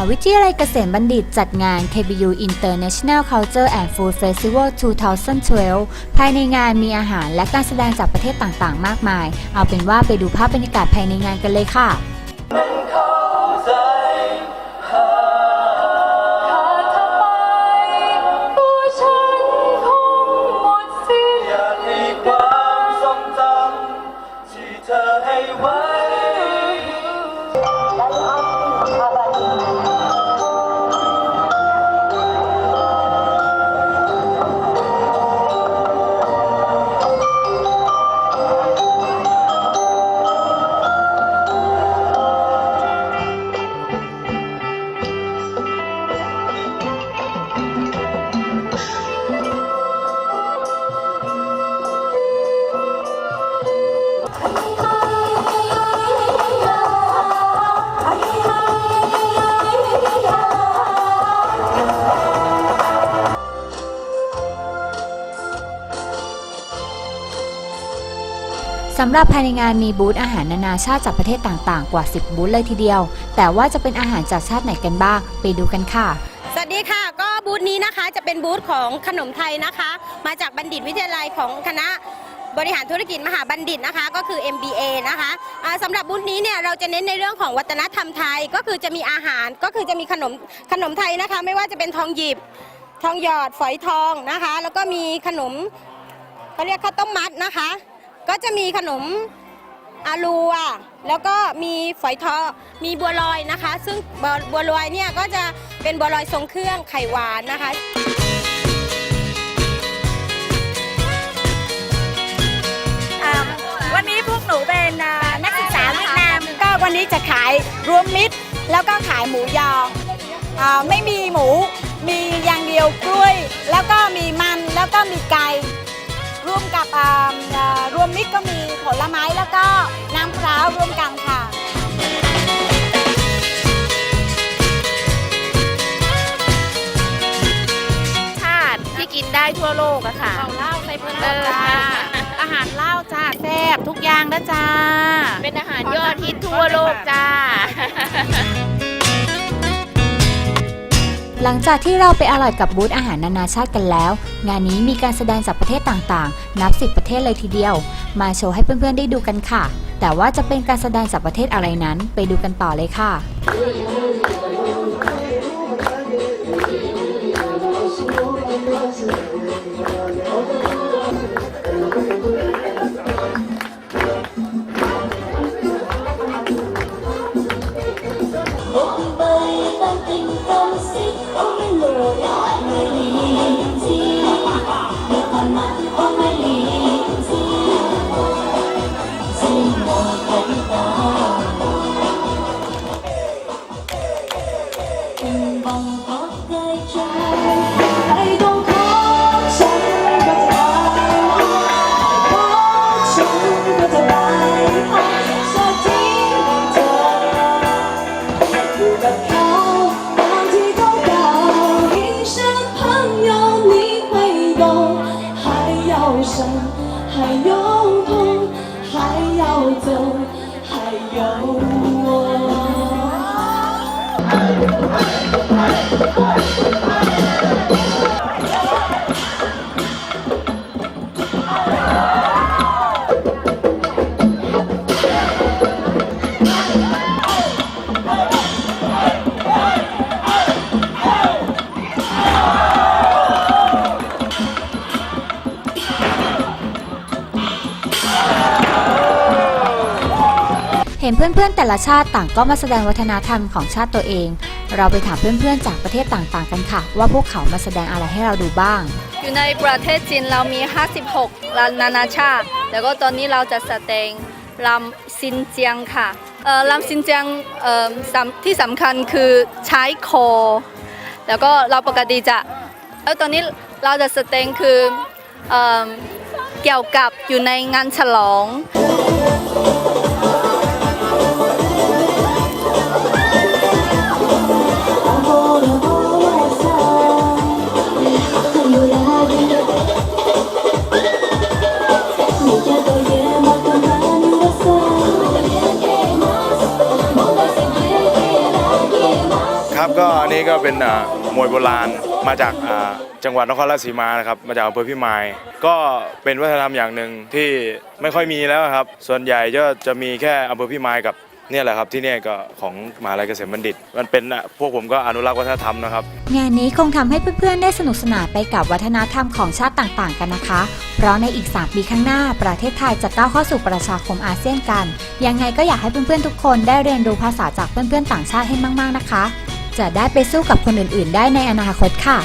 าวิทยาลัยเกษมบัณฑิตจัดงาน KBU International Culture and Food Festival 2012 ภายในงานมีอาหารและการแสดงจากประเทศต่างๆ มากมาย เอาเป็นว่าไปดูภาพบรรยากาศภายในงานกันเลยค่ะ How about? สำหรับภายในงานมีบูธอาหารนานาชาติจากประเทศต่างๆ กว่า 10 บูธเลยทีเดียว แต่ว่าจะเป็นอาหารจากชาติไหนกันบ้าง ไปดูกันค่ะ สวัสดีค่ะ ก็บูธนี้นะคะจะเป็นบูธของขนมไทยนะคะ มาจากบัณฑิตวิทยาลัยของคณะบริหารธุรกิจมหาบัณฑิตนะคะ ก็คือ MBA นะคะอ่าสำหรับบูธนี้เนี่ยเราจะเน้นในเรื่องของวัฒนธรรมไทยก็คือจะมีอาหารก็คือจะมีขนมขนมไทยนะคะ ไม่ว่าจะเป็นทองหยิบทองหยอดฝอยทองนะคะ แล้วก็มีขนมเขาเรียกข้าวต้มมัดนะคะ ก็จะมีขนมอาลัว แล้วก็มีฝอยทองมีบัวลอยนะคะ ซึ่งบัวบัวลอยเนี่ยก็จะเป็นบัวลอยทรงเครื่องไข่หวานนะคะวันนี้พวกหนูเป็นนักศึกษาเวียดนามก็วันนี้จะขายรวมมิตร แล้วก็ขายหมูยอไม่มีหมูมีอย่างเดียวกล้วย แล้วก็มีมันแล้วก็มีไก่ร่วมกับอ่า รวมมิตรก็มีผลไม้แล้วก็น้ำพร้าวรวมกันค่ะ ชาติที่กินได้ทั่วโลกอะค่ะ เล่าใส่เพื่อนจ้าอาหารเล่าจ้าแซ่บทุกอย่างนะจ้า เป็นอาหารยอดฮิตทั่วโลกจ้า หลังจากที่เราไปอร่อยกับบูธอาหารนานาชาติกันแล้ว งานนี้มีการแสดงจากประเทศต่างๆ นับสิบประเทศเลยทีเดียว มาโชว์ให้เพื่อนๆได้ดูกันค่ะ แต่ว่าจะเป็นการแสดงจากประเทศอะไรนั้น ไปดูกันต่อเลยค่ะ 还要生还有痛还要走还有我เนเพื่อนๆแต่ละชาติต่างก็มาแสดงวัฒนธรรมของชาติตัวเอง เราไปถามเพื่อนๆจากประเทศต่างๆ กันค่ะ ว่าพวกเขามาแสดงอะไรให้เราดูบ้าง อยู่ในประเทศจีนเรามี 56ลนานาชาติ แล้วก็ตอนนี้เราจะแสดงลำซินเจียงค่ะเออลำซินเจียงเออที่สำคัญคือใช้โค แล้วก็เราปกติจะแล้วตอนนี้เราจะแสดงคือเออเกี่ยวกับอยู่ในงานฉลอง เป็นอ่ามวยโบราณมาจากอ่าจังหวัดนครราชสีมานะครับมาจากอำเภอพิมาย ก็เป็นวัฒนธรรมอย่างหนึ่งที่ไม่ค่อยมีแล้วครับ ส่วนใหญ่ก็จะมีแค่อำเภอพิมายกับเนี่ยแหละครับที่เนี่ยก็ของมหาลัยเกษมบัณฑิต มันเป็นอะพวกผมก็อนุรักษ์วัฒนธรรมนะครับ งานนี้คงทำให้เพื่อนๆได้สนุกสนานไปกับวัฒนธรรมของชาติต่างๆ กันนะคะ เพราะในอีก 3 ปีข้างหน้า ประเทศไทยจะก้าวเข้าสู่ประชาคมอาเซียนกัน ยังไงก็อยากให้เพื่อนๆทุกคนได้เรียนรู้ภาษาจากเพื่อนๆต่างชาติให้มาก ๆนะคะ จะได้ไปสู้กับคนอื่น ๆ ได้ในอนาคตค่ะ